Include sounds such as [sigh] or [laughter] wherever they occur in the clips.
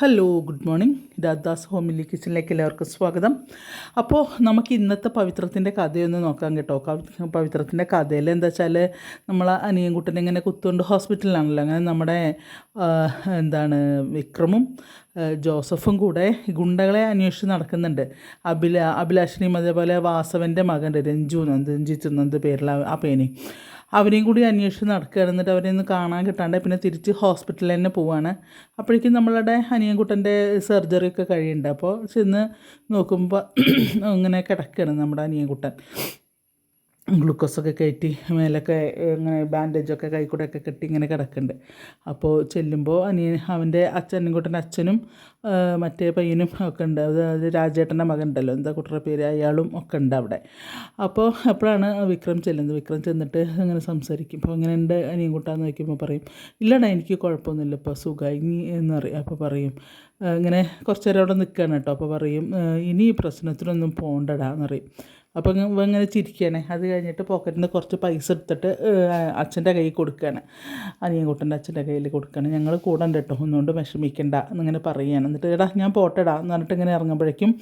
Hello good morning Radha's homely കിച്ചണിലേക്ക് എല്ലാവർക്കും സ്വാഗതം. അപ്പോൾ നമുക്ക് ഇന്നത്തെ പവിത്രത്തിന്റെ കഥയൊന്ന് നോക്കാം കേട്ടോ. പവിത്രത്തിന്റെ കഥയിൽ എന്താ വെച്ചാൽ നമ്മൾ അനിയൻകുട്ടനെ ഇങ്ങനെ കുത്തുകൊണ്ട് ഹോസ്പിറ്റലിലാണല്ലോ. അങ്ങനെ നമ്മുടെ എന്താണ് വിക്രമും ജോസഫും കൂടെ ഗുണ്ടകളെ അന്വേഷിച്ച് നടക്കുന്നുണ്ട്. അഭില അഭിലാഷിനിയും അതേപോലെ വാസവന്റെ മകന്റെ രഞ്ജു നന്ദ് രഞ്ജിത്ത് നന്ദ് പേരിലാണ് ആ പേനി അവരെയും കൂടി അന്വേഷിച്ച് നടക്കുകയാണ്. എന്നിട്ട് അവരെ ഒന്ന് കാണാൻ കിട്ടാണ്ട് പിന്നെ തിരിച്ച് ഹോസ്പിറ്റലിൽ തന്നെ പോവാണ്. അപ്പോഴേക്കും നമ്മളുടെ അനിയൻകുട്ടന്റെ സർജറി ഒക്കെ കഴിയുന്നുണ്ട്. അപ്പോൾ ചെന്ന് നോക്കുമ്പോൾ [clears throat] ഇങ്ങനെ കിടക്കുകയാണ് നമ്മുടെ അനിയൻകുട്ടൻ. ഗ്ലൂക്കോസൊക്കെ കയറ്റി മേലൊക്കെ ഇങ്ങനെ ബാൻഡേജൊക്കെ കൈ കൂടെ ഒക്കെ കെട്ടി ഇങ്ങനെ കിടക്കുന്നുണ്ട് അപ്പോൾ ചെല്ലുമ്പോൾ അനിയൻ അവന്റെ അച്ഛനും അച്ഛനും മറ്റേ പയ്യനും ഒക്കെ ഉണ്ട്. അതായത് രാജേട്ടന്റെ മകൻ ഉണ്ടല്ലോ എന്താ കുട്ടിയുടെ പേര്? അയാളും ഒക്കെ ഉണ്ട് അവിടെ. അപ്പോൾ അപ്പോഴാണ് വിക്രം ചെല്ലുന്നത്. വിക്രം ചെന്നിട്ട് ഇങ്ങനെ സംസാരിക്കും. അപ്പോൾ ഇങ്ങനെ ഉണ്ട് അനിയൻ കൂട്ടാന്ന് നോക്കിയപ്പോൾ പറയും ഇല്ലടാ എനിക്ക് കുഴപ്പമൊന്നുമില്ല. ഇപ്പോൾ സുഖമായി. എന്ന് പറയും. അപ്പോൾ പറയും ഇങ്ങനെ കുറച്ച് നേരം അവിടെ നിൽക്കുകയാണ് കേട്ടോ. അപ്പോൾ പറയും ഇനി ഈ പ്രശ്നത്തിനൊന്നും പോകണ്ടടാ എന്ന് പറയും. അപ്പോൾ ഇവ ഇങ്ങനെ ചിരിക്കുകയാണ് അത് കഴിഞ്ഞിട്ട് പോക്കറ്റിൽ നിന്ന് കുറച്ച് പൈസ എടുത്തിട്ട് അച്ഛന്റെ കയ്യിൽ കൊടുക്കുകയാണ് അനിയൻകുട്ടന്റെ അച്ഛന്റെ കയ്യിൽ കൊടുക്കുകയാണ് ഞങ്ങൾ കൂടെ ഉണ്ട് കേട്ടോ ഒന്നുകൊണ്ട് വിഷമിക്കണ്ട. എന്നിങ്ങനെ പറയുകയാണ് എന്നിട്ട് എടാ ഞാൻ പോട്ടെടാ എന്ന് പറഞ്ഞിട്ട് ഇങ്ങനെ ഇറങ്ങുമ്പോഴേക്കും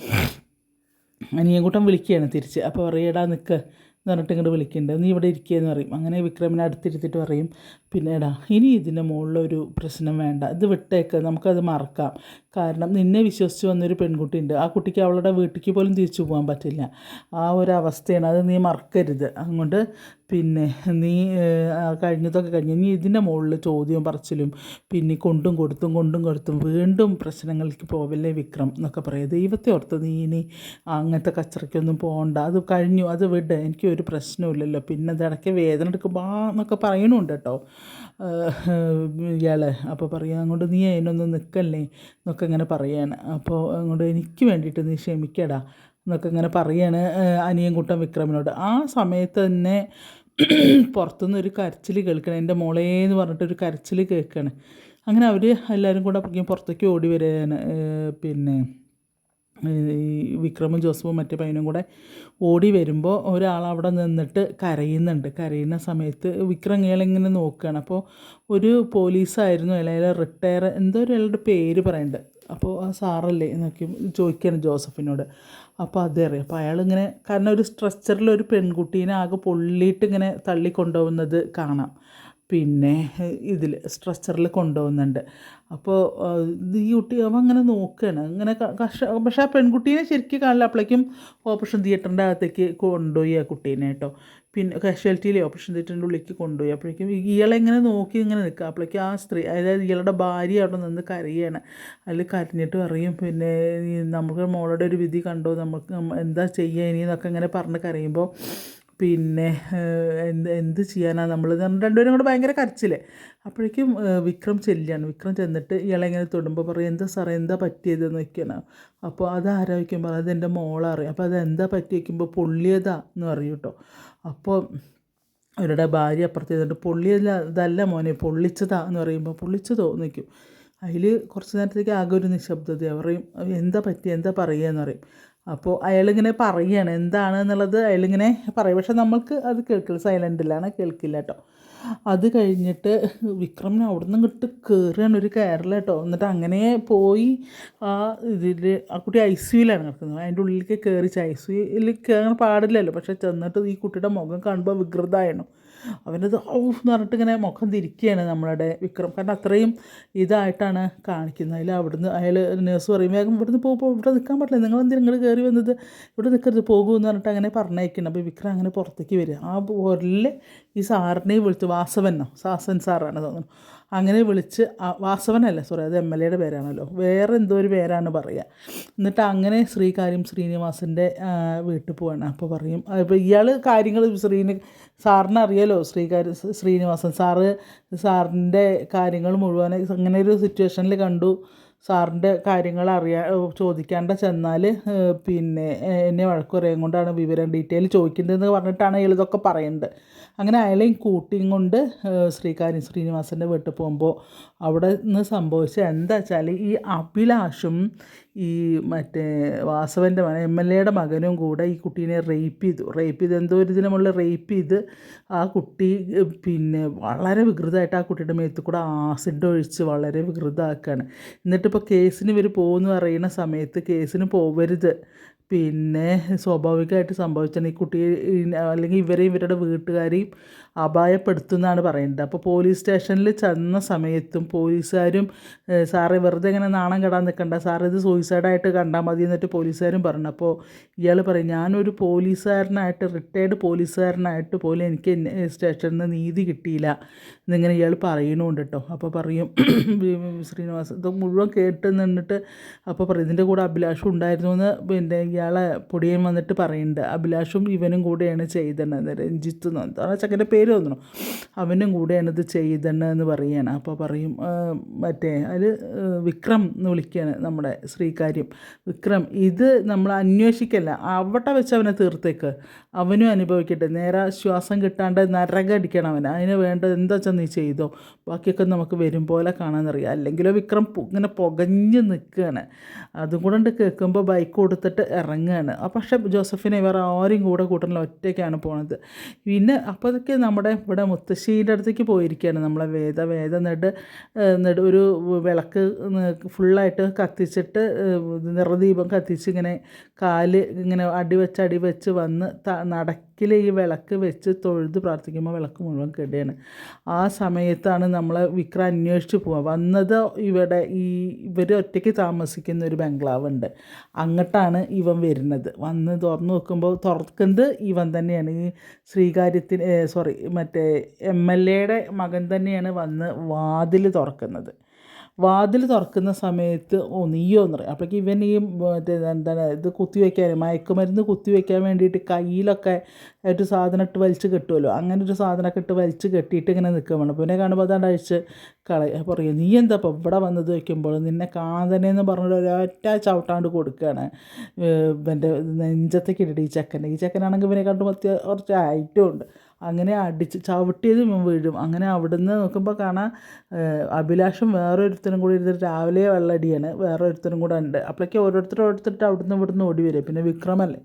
അനിയൻകുട്ടൻ വിളിക്കുകയാണ് തിരിച്ച്. അപ്പോൾ പറയും എടാ നിൽക്ക് എന്ന് പറഞ്ഞിട്ട് ഇങ്ങോട്ട് വിളിക്കുന്നുണ്ട്. നീ ഇവിടെ ഇരിക്കുകയെന്ന് പറയും. അങ്ങനെ വിക്രമിനെ അടുത്തിരുത്തിട്ട് പറയും. പിന്നെ എടാ ഇനി ഇതിന്റെ മുകളിലൊരു പ്രശ്നം വേണ്ട. ഇത് വിട്ടേക്ക്. നമുക്കത് മറക്കാം. കാരണം നിന്നെ വിശ്വസിച്ച് വന്നൊരു പെൺകുട്ടിയുണ്ട്. ആ കുട്ടിക്ക് അവളുടെ വീട്ടിലേക്ക് പോലും തിരിച്ചു പോകാൻ പറ്റില്ല. ആ ഒരു അവസ്ഥയാണ് അത് നീ മറക്കരുത്. അതുകൊണ്ട് പിന്നെ നീ കഴിഞ്ഞതൊക്കെ കഴിഞ്ഞ് നീ ഇതിന്റെ മുകളിൽ ചോദ്യവും പറച്ചിലും പിന്നെ കൊണ്ടും കൊടുത്തും കൊണ്ടും കൊടുത്തും വീണ്ടും പ്രശ്നങ്ങൾക്ക് പോവല്ലേ വിക്രം എന്നൊക്കെ പറയും. ദൈവത്തെ ഓർത്ത് നീ ഇനി അങ്ങനത്തെ കച്ചറയ്ക്കൊന്നും പോകണ്ട. അത് കഴിഞ്ഞു. അത് വിട്. എനിക്ക് ഒരു പ്രശ്നമില്ലല്ലോ പിന്നെ ഇടയ്ക്ക് വേദന എടുക്കുമ്പോൾ എന്നൊക്കെ പറയണുണ്ട് കേട്ടോ. ഇയാളെ. അപ്പോൾ പറയാം അങ്ങോട്ട് നീ അതിനൊന്നും നിൽക്കല്ലേ എന്നൊക്കെ ഇങ്ങനെ പറയാണ്. അപ്പോൾ അങ്ങോട്ട് എനിക്ക് വേണ്ടിയിട്ട് നീ ക്ഷമിക്കടാ എന്നൊക്കെ ഇങ്ങനെ പറയാണ് അനിയൻകുട്ടൻ വിക്രമിനോട്. ആ സമയത്ത് തന്നെ പുറത്തുനിന്ന് ഒരു കരച്ചിൽ കേൾക്കണം. എന്റെ പറഞ്ഞ് ഒരു കരച്ചിൽ കേൾക്കണം. അങ്ങനെ അവർ എല്ലാവരും കൂടെ അപ്പോഴേക്കും പുറത്തേക്ക് ഓടി വരികയാണ്. പിന്നെ ഈ വിക്രമും ജോസഫും മറ്റേ പയ്യനും കൂടെ ഓടി വരുമ്പോൾ ഒരാൾ അവിടെ നിന്നിട്ട് കരയുന്നുണ്ട്. കരയുന്ന സമയത്ത് വിക്രം ഇങ്ങനെ നോക്കുകയാണ്. അപ്പോൾ ഒരു പോലീസായിരുന്നു അയാൾ റിട്ടയർ എന്തോ ഒരാളുടെ പേര് പറയുന്നുണ്ട്. അപ്പോൾ ആ സാറല്ലേ എന്നൊക്കെ ചോദിക്കുകയാണ് ജോസഫിനോട്. അപ്പോൾ അതറിയാം അപ്പോൾ അയാളിങ്ങനെ കാരണം ഒരു സ്ട്രെച്ചറിൽ ഒരു പെൺകുട്ടീനെ ആകെ പൊള്ളിയിട്ട് ഇങ്ങനെ തള്ളിക്കൊണ്ടുപോകുന്നത് കാണാം. പിന്നെ ഇതിൽ സ്ട്രെച്ചറിൽ കൊണ്ടുപോകുന്നുണ്ട്. അപ്പോൾ ഈ കുട്ടി അവൻ അങ്ങനെ നോക്കുകയാണ്. ഇങ്ങനെ കഷ പക്ഷേ ആ പെൺകുട്ടീനെ ശരിക്കും കാണില്ല അപ്പോഴേക്കും ഓപ്പറേഷൻ തിയേറ്ററിന്റെ അകത്തേക്ക് കൊണ്ടുപോയി ആ കുട്ടീനെ കേട്ടോ. പിന്നെ കാഷ്വാലിറ്റിയിലെ ഓപ്പറേഷൻ തിയേറ്ററിന്റെ ഉള്ളിലേക്ക് കൊണ്ടുപോയി. അപ്പോഴേക്കും ഇയാളെ ഇങ്ങനെ നോക്കി ഇങ്ങനെ നിൽക്കുക അപ്പോഴേക്കും ആ സ്ത്രീ അതായത് ഇയാളുടെ ഭാര്യ അവിടെ നിന്ന് കരയാണ്. അതിൽ കരഞ്ഞിട്ട് പറയും പിന്നെ നമുക്ക് മോളുടെ ഒരു വിധി കണ്ടോ. നമുക്ക് എന്താ ചെയ്യുക ഇനി എന്നൊക്കെ ഇങ്ങനെ പറഞ്ഞ് കരയുമ്പോൾ പിന്നെ എന്ത് എന്ത് ചെയ്യാനാണ് നമ്മൾ രണ്ടുപേരും കൂടെ ഭയങ്കര കരച്ചില്ലേ അപ്പോഴേക്കും വിക്രം ചെല്ലിയാണ് വിക്രം ചെന്നിട്ട് ഇയാളെ ഇങ്ങനെ തൊടുമ്പോൾ പറയും എന്താ സാറേ എന്താ പറ്റിയതെന്ന് വയ്ക്കണം അപ്പോൾ അത് ആരോഗ്യം അത് എന്റെ മോളറിയും അപ്പോൾ അത് എന്താ പറ്റി വയ്ക്കുമ്പോൾ പൊള്ളിയതാ എന്ന് പറയും കേട്ടോ. അപ്പോൾ അവരുടെ ഭാര്യ അപ്പുറത്ത് ചെയ്തിട്ട് പൊള്ളിയല്ല ഇതല്ല മോനെ പൊള്ളിച്ചതാ എന്ന് പറയുമ്പോൾ പൊള്ളിച്ചതോ? നിൽക്കും അതിൽ കുറച്ച് നേരത്തേക്ക് ആകെ ഒരു നിശബ്ദത പറയും എന്താ പറ്റിയ? എന്താ പറയുക? എന്ന് പറയും. അപ്പോൾ അയാളിങ്ങനെ പറയുകയാണ് എന്താണ്? എന്നുള്ളത് അയാളിങ്ങനെ പറയും. പക്ഷെ നമ്മൾക്ക് അത് കേൾക്കില്ല സൈലന്റിലാണ് കേൾക്കില്ല കേട്ടോ അത് കഴിഞ്ഞിട്ട് വിക്രമിനെ അവിടെ നിന്ന് കിട്ട് കയറുകയാണ് ഒരു കയറല കേട്ടോ എന്നിട്ട് അങ്ങനെ പോയി ആ ഇതിൽ ആ കുട്ടി ഐ സിയുലാണ് കിടക്കുന്നത്. അതിന്റെ ഉള്ളിലേക്ക് കയറിച്ച് ഐ സിയിൽ കയറാൻ പാടില്ലല്ലോ. പക്ഷെ ചെന്നിട്ട് ഈ കുട്ടിയുടെ മുഖം കാണുമ്പോൾ വികൃതമായിരുന്നു. അവനത് ഔഫ് എന്ന് പറഞ്ഞിട്ട് ഇങ്ങനെ മുഖം തിരിക്കുകയാണ് നമ്മളുടെ വിക്രം. കാരണം അത്രയും ഇതായിട്ടാണ് കാണിക്കുന്നത്. അതിൽ അവിടുന്ന് അയാൾ നേഴ്സ് പറയും വേഗം ഇവിടുന്ന് പോകുമ്പോൾ ഇവിടെ നിൽക്കാൻ പറ്റില്ല. നിങ്ങൾ എന്തിനാ നിങ്ങൾ കയറി വന്നത്? ഇവിടെ നിൽക്കരുത് പോകൂ എന്ന് പറഞ്ഞിട്ട് അങ്ങനെ പറഞ്ഞയക്കണം അപ്പോൾ വിക്രം അങ്ങനെ പുറത്തേക്ക് വരിക. ആ പോരൽ ഈ സാറിനെ വിളിച്ച് വാസവനോ? സാസൻ സാറാണ് തോന്നുന്നു. അങ്ങനെ വിളിച്ച് വാസവനല്ല? സോറി അത് എം എൽ എയുടെ പേരാണല്ലോ. വേറെ എന്തോ ഒരു പേരാണ് പറയുക. എന്നിട്ട് അങ്ങനെ ശ്രീകാര്യം ശ്രീനിവാസന്റെ വീട്ടിൽ പോവാണ്. അപ്പോൾ പറയും അപ്പോൾ ഇയാൾ കാര്യങ്ങൾ ശ്രീനി സാറിന് അറിയാലോ ശ്രീകാര്യ ശ്രീനിവാസൻ സാറ് സാറിന്റെ കാര്യങ്ങൾ മുഴുവൻ അങ്ങനെ ഒരു സിറ്റുവേഷനിൽ കണ്ടു. സാറിന്റെ കാര്യങ്ങൾ അറിയാ ചോദിക്കാണ്ട് ചെന്നാൽ പിന്നെ എന്നെ വഴക്ക് പറയാൻ കൊണ്ടാണ് വിവരം ഡീറ്റെയിൽ ചോദിക്കുന്നതെന്ന് പറഞ്ഞിട്ടാണ് ഇതൊക്കെ പറയുന്നത്. അങ്ങനെ അയാളെയും കൂട്ടിയും കൊണ്ട് ശ്രീകാര്യം ശ്രീനിവാസന്റെ വീട്ടിൽ പോകുമ്പോൾ അവിടെ നിന്ന് സംഭവിച്ചത് എന്താ വെച്ചാൽ ഈ അഭിലാഷും മറ്റേ വാസവന്റെ മകൻ എം എൽ എയുടെ മകനും കൂടെ ഈ കുട്ടീനെ റേപ്പ് ചെയ്തു. റേപ്പ് ചെയ്ത് എന്തോ ഒരു ഇതിനുമുള്ള റേപ്പ് ചെയ്ത് ആ കുട്ടി പിന്നെ വളരെ വികൃതമായിട്ട് ആ കുട്ടിയുടെ മേത്ത് കൂടെ ആസിഡ് ഒഴിച്ച് വളരെ വികൃതമാക്കുകയാണ്. എന്നിട്ടിപ്പോൾ കേസിന് ഇവർ പോകുമെന്ന് അറിയുന്ന സമയത്ത് കേസിന് പോവരുത്. പിന്നെ സ്വാഭാവികമായിട്ട് സംഭവിച്ചാണ് ഈ കുട്ടിയെ അല്ലെങ്കിൽ ഇവരെയും ഇവരുടെ വീട്ടുകാരെയും അപായപ്പെടുത്തുമെന്നാണ് പറയുന്നത്. അപ്പോൾ പോലീസ് സ്റ്റേഷനിൽ ചെന്ന സമയത്തും പോലീസുകാരും സാറേ വെറുതെ ഇങ്ങനെ നാണം കെടാൻ നിൽക്കണ്ട. സാറ് ഇത് സൂയിസൈഡായിട്ട് കണ്ടാൽ മതി എന്നിട്ട് പോലീസുകാരും പറഞ്ഞു. അപ്പോൾ ഇയാൾ പറയും ഞാനൊരു പോലീസുകാരനായിട്ട് റിട്ടയർഡ് പോലീസുകാരനായിട്ട് പോലും എനിക്ക് സ്റ്റേഷനിൽ നിന്ന് നീതി കിട്ടിയില്ല എന്നിങ്ങനെ ഇയാൾ പറയണുണ്ട് കേട്ടോ. അപ്പോൾ പറയും ശ്രീനിവാസ് ഇത് മുഴുവൻ കേട്ട് നിന്നിട്ട് അപ്പോൾ പറയും ഇതിന്റെ കൂടെ അഭിലാഷം ഉണ്ടായിരുന്നു എന്ന് പിന്നെ ഇയാളെ പൊടിയൻ വന്നിട്ട് പറയുന്നുണ്ട് അഭിലാഷും ഇവനും കൂടെയാണ് ചെയ്തണത് രഞ്ജിത്ത് എന്ന് ചക്കന്റെ പേര് തോന്നണം അവനും കൂടെയാണ് ഇത് ചെയ്തത് എന്ന് പറയുകയാണ് അപ്പോൾ പറയും മറ്റേ അതിൽ വിക്രം എന്ന് വിളിക്കുകയാണ് നമ്മുടെ ശ്രീകാര്യം. വിക്രം ഇത് നമ്മൾ അന്വേഷിക്കല്ല. അവിടെ വെച്ച് അവനെ തീർത്തേക്ക്. അവനും അനുഭവിക്കട്ടെ. നേരെ ശ്വാസം കിട്ടാണ്ട് നരകടിക്കണം അവൻ അതിന് വേണ്ടത് എന്താ വെച്ചാൽ നീ ചെയ്തോ? ബാക്കിയൊക്കെ നമുക്ക് വരും പോലെ കാണാമെന്നറിയാം അല്ലെങ്കിലോ വിക്രം ഇങ്ങനെ പുകഞ്ഞ് നിൽക്കുകയാണ് അതും കൂടെ കേൾക്കുമ്പോൾ ബൈക്ക് കൊടുത്തിട്ട് ഇറങ്ങുകയാണ് പക്ഷേ ജോസഫിനെ വേറെ ആരും കൂടെ കൂട്ടണില്ല ഒറ്റയ്ക്കാണ് പോണത്. പിന്നെ അപ്പോഴൊക്കെ നമ്മുടെ ഇവിടെ മുത്തശ്ശീന്റെ അടുത്തേക്ക് പോയിരിക്കുകയാണ്. നമ്മളെ വേദ വേദ നെട് നെട് ഒരു വിളക്ക് ഫുള്ളായിട്ട് കത്തിച്ചിട്ട് നിറദീപം കത്തിച്ച് ഇങ്ങനെ കാൽ ഇങ്ങനെ അടിവെച്ച് അടിവെച്ച് അടി വെച്ച് വന്ന് ത നടക്കിൽ ഈ വിളക്ക് വെച്ച് തൊഴുത് പ്രാർത്ഥിക്കുമ്പോൾ വിളക്ക് മുഴുവൻ കെടുകയാണ്. ആ സമയത്താണ് നമ്മൾ വിക്ര അന്വേഷിച്ച് പോവുക. വന്നത് ഇവിടെ ഈ ഇവർ ഒറ്റയ്ക്ക് താമസിക്കുന്ന ഒരു ബംഗ്ലാവ് ഉണ്ട് അങ്ങോട്ടാണ് ഇവൻ വരുന്നത്. വന്ന് തുറന്നു നോക്കുമ്പോൾ തുറക്കുന്നത് ഇവൻ തന്നെയാണ്. ഈ ശ്രീകാര്യത്തിന് സോറി മറ്റേ എം എൽ എയുടെ മകൻ തന്നെയാണ് വന്ന് വാതിൽ തുറക്കുന്നത്. വാതിൽ തുറക്കുന്ന സമയത്ത് ഓ നീയോ എന്ന് പറയും. അപ്പോഴേക്ക് ഇവൻ ഈ മറ്റേ എന്താണ് ഇത് കുത്തിവെക്കാൻ മയക്കുമരുന്ന് കുത്തിവെക്കാൻ വേണ്ടിയിട്ട് കയ്യിലൊക്കെ ഒരു സാധനം ഇട്ട് വലിച്ച് കെട്ടുമല്ലോ അങ്ങനെ ഒരു സാധനമൊക്കെ ഇട്ട് വലിച്ച് കെട്ടിയിട്ട് ഇങ്ങനെ നിൽക്കുകയാണ് അപ്പോൾ പിന്നെ കാണുമ്പോൾ അതാണ്ട് അഴിച്ച് കളയ പറയും നീ എന്താ ഇപ്പോൾ ഇവിടെ വന്നത്? വയ്ക്കുമ്പോൾ നിന്നെ കാണാൻ തന്നെ എന്ന് പറഞ്ഞിട്ട് ഒരൊറ്റ ചവിട്ടാണ്ട് കൊടുക്കുകയാണ്. എന്റെ നെഞ്ചത്തേക്ക് ഇട്ടിട്ട് ഈ ചെക്കന്റെ. ഈ ചെക്കനാണെങ്കിൽ ഇവനെ കണ്ടു കുറച്ച് ഐറ്റം ഉണ്ട്. അങ്ങനെ അടിച്ച് ചവിട്ടിയത് വീഴും. അങ്ങനെ അവിടുന്ന് നോക്കുമ്പോൾ കാണാം അഭിലാഷം വേറൊരുത്തനും കൂടി ഇരുന്നിട്ട് രാവിലെ വെള്ളടിയാണ്. വേറൊരുത്തനും കൂടെ ഉണ്ട്. അപ്പോഴേക്കും ഓരോരുത്തർ ഓരോരുത്തരുടെ അവിടുന്ന് ഇവിടുന്ന് ഓടി വരും. പിന്നെ വിക്രമല്ലേ?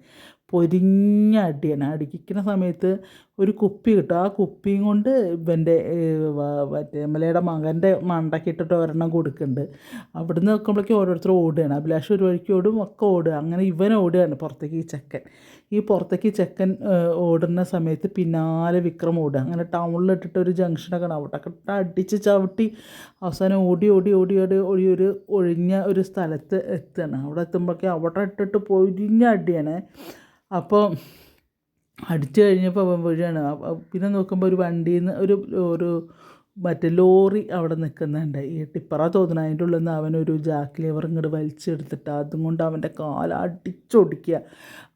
പൊരിഞ്ഞ അടിയാണ്. അടിക്കുന്ന സമയത്ത് ഒരു കുപ്പി കിട്ടും. ആ കുപ്പിയും കൊണ്ട് ഇവന്റെ മറ്റേ എമ്മലയുടെ മകന്റെ മണ്ടയ്ക്ക് ഇട്ടിട്ട് ഒരെണ്ണം കൊടുക്കുന്നുണ്ട്. അവിടുന്ന് നോക്കുമ്പോഴേക്കും ഓരോരുത്തർ ഓടുകയാണ്. അഭിലാഷ് ഒരു വഴിക്ക് ഓടും ഒക്കെ ഓടുക. അങ്ങനെ ഇവൻ ഓടുകയാണ് പുറത്തേക്ക് ഈ ചെക്കൻ. ഈ പുറത്തേക്ക് ചെക്കൻ ഓടുന്ന സമയത്ത് പിന്നാലെ വിക്രം ഓടുക. അങ്ങനെ ടൗണിലിട്ടിട്ട് ഒരു ജംഗ്ഷനൊക്കെ ഉണ്ടാവും. അവിടെ അടിച്ച് ചവിട്ടി അവസാനം ഓടി ഓടി ഓടി ഓടി ഓടി ഒരു ഒഴിഞ്ഞ ഒരു സ്ഥലത്ത് എത്തുകയാണ്. അവിടെ എത്തുമ്പോഴേക്കും അവിടെ ഇട്ടിട്ട് പൊരിഞ്ഞ അടിയാണ്. അപ്പോൾ അടിച്ചു കഴിഞ്ഞപ്പോൾ വീഴാണ് പിന്നെ നോക്കുമ്പോൾ ഒരു വണ്ടിയിൽ നിന്ന് ഒരു ഒരു മറ്റേ ലോറി അവിടെ നിൽക്കുന്നുണ്ട്. ഈ ടിപ്പറ തോന്നുന്നു അതിന്റെ ഉള്ളിൽ നിന്ന് അവനൊരു ജാക്ക് ലിവർ ഇങ്ങോട്ട് വലിച്ചെടുത്തിട്ട് അതും കൊണ്ട് അവന്റെ കാല അടിച്ചൊടിക്കുക.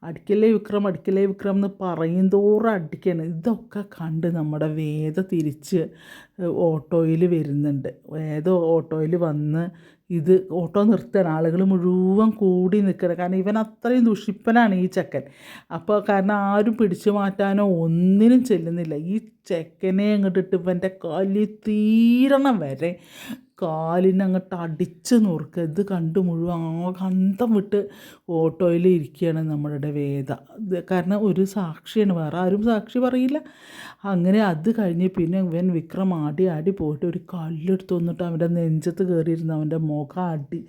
അടിക്കല്ലേ വിക്രം അടിക്കല്ലേ വിക്രം എന്ന് പറയും തോറും അടിക്കുകയാണ്. ഇതൊക്കെ കണ്ട് നമ്മുടെ വേദ തിരിച്ച് ഓട്ടോയിൽ വരുന്നുണ്ട്. വേദ ഓട്ടോയിൽ വന്ന് ഇത് ഓട്ടോ നിർത്തുകയാണ് ആളുകൾ മുഴുവൻ കൂടി നിൽക്കണം കാരണം ഇവൻ അത്രയും ദുഷിപ്പനാണ് ഈ ചെക്കൻ. അപ്പോൾ കാരണം ആരും പിടിച്ചു മാറ്റാനോ ഒന്നിനും ചെല്ലുന്നില്ല. ഈ ചെക്കനെ അങ്ങോട്ടിട്ട് ഇവന്റെ കലി തീരണം വരെ. കാലിനെ അങ്ങോട്ട് അടിച്ച് നുറുക്കുക ഇത് കണ്ട് മുഴുവൻ ആ കന്തം വിട്ട് ഓട്ടോയിൽ ഇരിക്കുകയാണ് നമ്മളുടെ വേദ. കാരണം ഒരു സാക്ഷിയാണ് വേറെ ആരും സാക്ഷി പറയില്ല. അങ്ങനെ അത് കഴിഞ്ഞ് പിന്നെ ഇവൻ വിക്രം ആടി ആടി പോയിട്ട് ഒരു കല്ലെടുത്ത് വന്നിട്ട് അവന്റെ നെഞ്ചത്ത് കയറിയിരുന്ന് അവന്റെ മുഖം അടി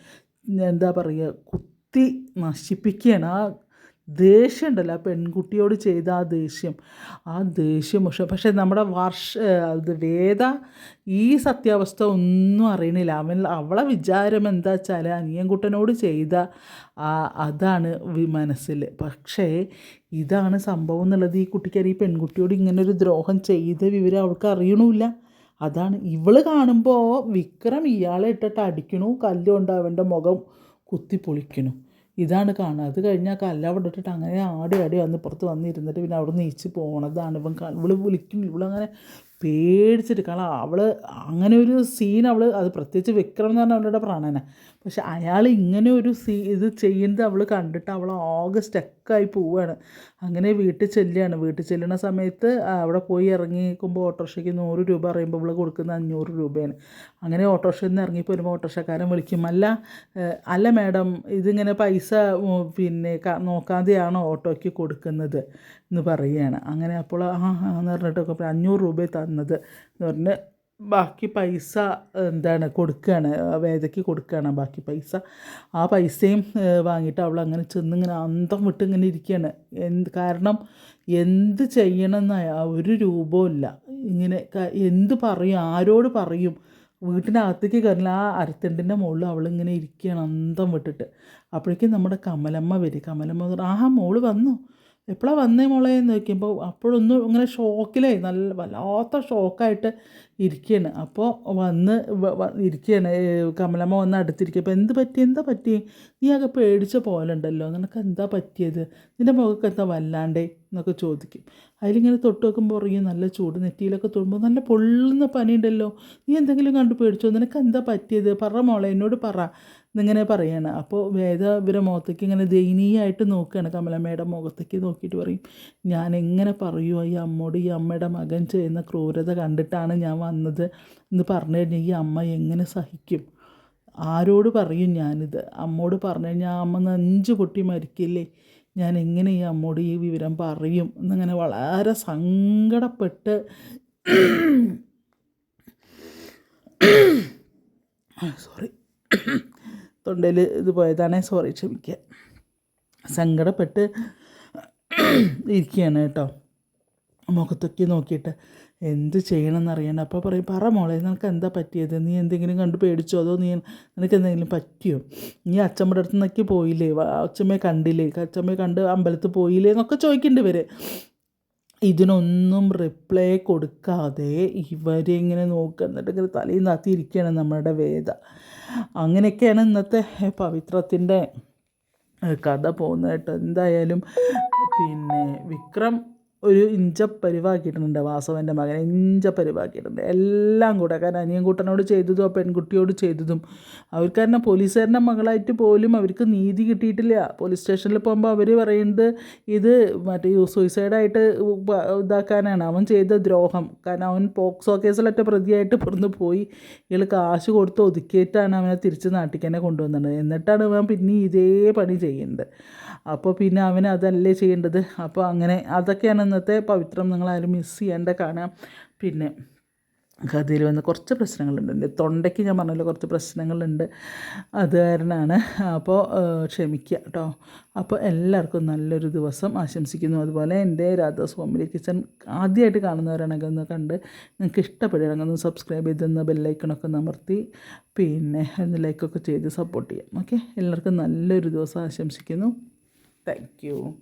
എന്താ പറയുക കുത്തി നശിപ്പിക്കുകയാണ്. ആ ദേഷ്യം ഉണ്ടല്ലോ ആ പെൺകുട്ടിയോട് ചെയ്ത ആ ദേഷ്യം. ആ ദേഷ്യം പക്ഷെ പക്ഷേ നമ്മുടെ വർഷ ഇത് വേദ ഈ സത്യാവസ്ഥ ഒന്നും അറിയണില്ല. അവൻ അവളെ വിചാരം എന്താ വെച്ചാൽ അനിയൻകുട്ടനോട് ചെയ്ത ആ അതാണ് മനസ്സിൽ. പക്ഷേ ഇതാണ് സംഭവം എന്നുള്ളത് ഈ കുട്ടിക്കാരി ഈ പെൺകുട്ടിയോട് ഇങ്ങനെ ഒരു ദ്രോഹം ചെയ്ത വിവരം അവൾക്ക് അറിയണമില്ല അതാണ് ഇവൾ കാണുമ്പോൾ വിക്രം ഇയാളെ ഇട്ടിട്ട് അടിക്കണു കല്ലുകൊണ്ട് അവന്റെ മുഖം കുത്തി പൊളിക്കണു ഇതാണ് കാണുക. അത് കഴിഞ്ഞാൽ കല്ല് അവിടെ ഇട്ടിട്ട് അങ്ങനെ ആടി ആടി വന്ന് പുറത്ത് വന്നിരുന്നിട്ട് പിന്നെ അവിടെ നീച്ച് പോണതാണ്. ഇവൻ ഇവൾ വിളിക്കും. ഇവളങ്ങനെ പേടിച്ചിട്ട് കാരണം അവൾ അങ്ങനെ ഒരു സീൻ അവൾ അത് പ്രത്യേകിച്ച് വിക്രം എന്ന് പറഞ്ഞാൽ അവളുടെ പ്രാണന. പക്ഷെ അയാൾ ഇങ്ങനെ ഒരു സീ ഇത് ചെയ്യുന്നത് അവൾ കണ്ടിട്ട് അവൾ ആകെ സ്റ്റക്കായി പോവുകയാണ് അങ്ങനെ വീട്ടിൽ ചെല്ലുകയാണ്. വീട്ടിൽ ചെല്ലുന്ന സമയത്ത് അവിടെ പോയി ഇറങ്ങിക്കുമ്പോൾ ഓട്ടോറിക്ഷയ്ക്ക് നൂറ് രൂപ പറയുമ്പോൾ അവൾ കൊടുക്കുന്നത് അഞ്ഞൂറ് രൂപയാണ്. അങ്ങനെ ഓട്ടോറിക്ഷയിൽ നിന്ന് ഇറങ്ങി പോരുമ്പോൾ ഓട്ടോറിക്ഷക്കാരൻ വിളിക്കും അല്ല അല്ല മാഡം ഇതിങ്ങനെ പൈസ പിന്നെ നോക്കാതെയാണ് ഓട്ടോയ്ക്ക് കൊടുക്കുന്നത്? എന്ന് പറയുകയാണ്. അങ്ങനെ അപ്പോൾ ആ എന്ന് പറഞ്ഞിട്ടൊക്കെ അഞ്ഞൂറ് രൂപ തന്നത്. എന്ന് പറഞ്ഞ് ബാക്കി പൈസ എന്താണ് കൊടുക്കുകയാണ് വേദയ്ക്ക് കൊടുക്കുകയാണ് ബാക്കി പൈസ. ആ പൈസയും വാങ്ങിയിട്ട് അവൾ അങ്ങനെ ചെന്ന് ഇങ്ങനെ അന്തം വിട്ട് ഇങ്ങനെ ഇരിക്കുകയാണ്. എന്ത് കാരണം? എന്ത് ചെയ്യണമെന്നായ ഒരു രൂപവും ഇല്ല. ഇങ്ങനെ എന്ത് പറയും ആരോട് പറയും? വീട്ടിനകത്തേക്ക് കയറില്ല. ആ അരത്തണ്ടിന്റെ മുകളിൽ അവളിങ്ങനെ ഇരിക്കുകയാണ് അന്തം വിട്ടിട്ട്. അപ്പോഴേക്കും നമ്മുടെ കമലമ്മ വരും. കമലമ്മ ആ മോൾ വന്നു. എപ്പോഴാണ് വന്നേ മോളെ എന്ന് നോക്കിയപ്പോൾ അപ്പോഴൊന്നും ഇങ്ങനെ ഷോക്കിലായി. നല്ല വല്ലാത്ത ഷോക്കായിട്ട് ഇരിക്കുകയാണ് അപ്പോൾ വന്ന് ഇരിക്കുകയാണ് കമലമ്മ വന്ന് അടുത്തിരിക്കുക അപ്പോൾ എന്ത് പറ്റി? എന്താ പറ്റി? നീ ആകെ പേടിച്ച പോലെ ഉണ്ടല്ലോ. നിനക്ക് എന്താ പറ്റിയത്? നിന്റെ മുഖക്ക് എന്താ വല്ലാണ്ടേ? എന്നൊക്കെ ചോദിക്കും. അതിലിങ്ങനെ തൊട്ട് വെക്കുമ്പോൾ പറയും നല്ല ചൂട് നെറ്റിയിലൊക്കെ തൊടുമ്പോൾ നല്ല പൊള്ളുന്ന പനിയുണ്ടല്ലോ. നീ എന്തെങ്കിലും കണ്ടു പേടിച്ചോ? നിനക്ക് എന്താ പറ്റിയത്? പറ മോളെ എന്നോട് പറ. എന്നിങ്ങനെ പറയാണ്. അപ്പോൾ വേദ ഇവരെ മുഖത്തേക്ക് ഇങ്ങനെ ദയനീയമായിട്ട് നോക്കുകയാണ്. കമലമ്മയുടെ മുഖത്തേക്ക് നോക്കിയിട്ട് പറയും ഞാൻ എങ്ങനെ പറയുമോ ഈ അമ്മോട് ഈ അമ്മയുടെ മകൻ ചെയ്യുന്ന ക്രൂരത കണ്ടിട്ടാണ് ഞാൻ വന്നത് എന്ന് പറഞ്ഞു കഴിഞ്ഞാൽ ഈ അമ്മ എങ്ങനെ സഹിക്കും? ആരോട് പറയും ഞാനിത്? അമ്മോട് പറഞ്ഞു കഴിഞ്ഞാൽ അമ്മ നെഞ്ച് പൊട്ടി മരിക്കില്ലേ? ഞാൻ എങ്ങനെ ഈ അമ്മോട് ഈ വിവരം പറയും? എന്നിങ്ങനെ വളരെ സങ്കടപ്പെട്ട് [coughs] സോറി തൊണ്ടയിൽ ഇത് പോയതാണേ. സോറി ക്ഷമിക്കുക സങ്കടപ്പെട്ട് ഇരിക്കുകയാണ് കേട്ടോ. മുഖത്തൊക്കെ നോക്കിയിട്ട് എന്ത് ചെയ്യണമെന്ന് അറിയണം അപ്പോൾ പറയും പറ മോളെ നിനക്ക് എന്താ പറ്റിയത്? നീ എന്തെങ്കിലും കണ്ട് പേടിച്ചോ? അതോ നീ നിനക്ക് എന്തെങ്കിലും പറ്റിയോ? നീ അച്ചമ്മയുടെ അടുത്ത് നിന്നൊക്കെ പോയില്ലേ? അച്ഛമ്മയെ കണ്ടില്ലേ? അച്ചമ്മയെ കണ്ട് അമ്പലത്തിൽ പോയില്ലേ? എന്നൊക്കെ ചോദിക്കുന്നുണ്ട് ഇവർ ഇതിനൊന്നും റിപ്ലൈ കൊടുക്കാതെ ഇവരിങ്ങനെ നോക്കുക ഇങ്ങനെ തലയിൽ നാത്തിയിരിക്കുകയാണ് നമ്മുടെ വേദ. അങ്ങനെയൊക്കെയാണ് ഇന്നത്തെ പവിത്രത്തിന്റെ കഥ പോകുന്നതായിട്ട് എന്തായാലും പിന്നെ വിക്രം ഒരു ഇഞ്ച പരിവാക്കിയിട്ടുണ്ട് വാസവന്റെ മകൻ ഇഞ്ച പരിവാക്കിയിട്ടുണ്ട്. എല്ലാം കൂടെ. കാരണം അനിയൻകുട്ടനോട് ചെയ്തതും ആ പെൺകുട്ടിയോട് ചെയ്തതും. അവർക്ക് തന്നെ പോലീസുകാരന്റെ മകളായിട്ട് പോലും അവർക്ക് നീതി കിട്ടിയിട്ടില്ല. പോലീസ് സ്റ്റേഷനിൽ പോകുമ്പോൾ അവർ പറയുന്നത് ഇത് മറ്റേ സൂയിസൈഡായിട്ട് ഇതാക്കാനാണ്. അവൻ ചെയ്ത ദ്രോഹം. കാരണം അവൻ പോക്സോ കേസിലൊറ്റ പ്രതിയായിട്ട് പുറന്ന് പോയി. ഇയാൾ കാശ് കൊടുത്ത് ഒതുക്കിയിട്ടാണ് അവനെ തിരിച്ച് നാട്ടിക്കനെ കൊണ്ടുവന്നത്. എന്നിട്ടാണ് അവൻ പിന്നെ ഇതേ പണി ചെയ്യുന്നത്. അപ്പോൾ പിന്നെ അവൻ അതല്ലേ ചെയ്യേണ്ടത്? അപ്പോൾ അങ്ങനെ അതൊക്കെയാണ് ഇന്നത്തെ പവിത്രം. നിങ്ങളാരും മിസ്സ് ചെയ്യേണ്ട കാണാം. പിന്നെ കഥയിൽ വന്ന് കുറച്ച് പ്രശ്നങ്ങളുണ്ട്. എന്റെ തൊണ്ടയ്ക്ക് ഞാൻ പറഞ്ഞല്ലോ കുറച്ച് പ്രശ്നങ്ങളുണ്ട്. അത് കാരണമാണ്. അപ്പോൾ ക്ഷമിക്കുക കേട്ടോ അപ്പോൾ എല്ലാവർക്കും നല്ലൊരു ദിവസം ആശംസിക്കുന്നു. അതുപോലെ എന്റെ രാധാസ് ഹോമിലി കിച്ചൺ ആദ്യമായിട്ട് കാണുന്നവരാണെങ്കിൽ ഒന്ന് കണ്ട് നിങ്ങൾക്ക് ഇഷ്ടപ്പെടുകയാണെങ്കിൽ ഒന്ന് സബ്സ്ക്രൈബ് ചെയ്തെന്ന് ബെല്ലൈക്കണൊക്കെ അമർത്തി പിന്നെ ഒന്ന് ലൈക്കൊക്കെ ചെയ്ത് സപ്പോർട്ട് ചെയ്യാം. ഓക്കെ? എല്ലാവർക്കും നല്ലൊരു ദിവസം ആശംസിക്കുന്നു. Thank you.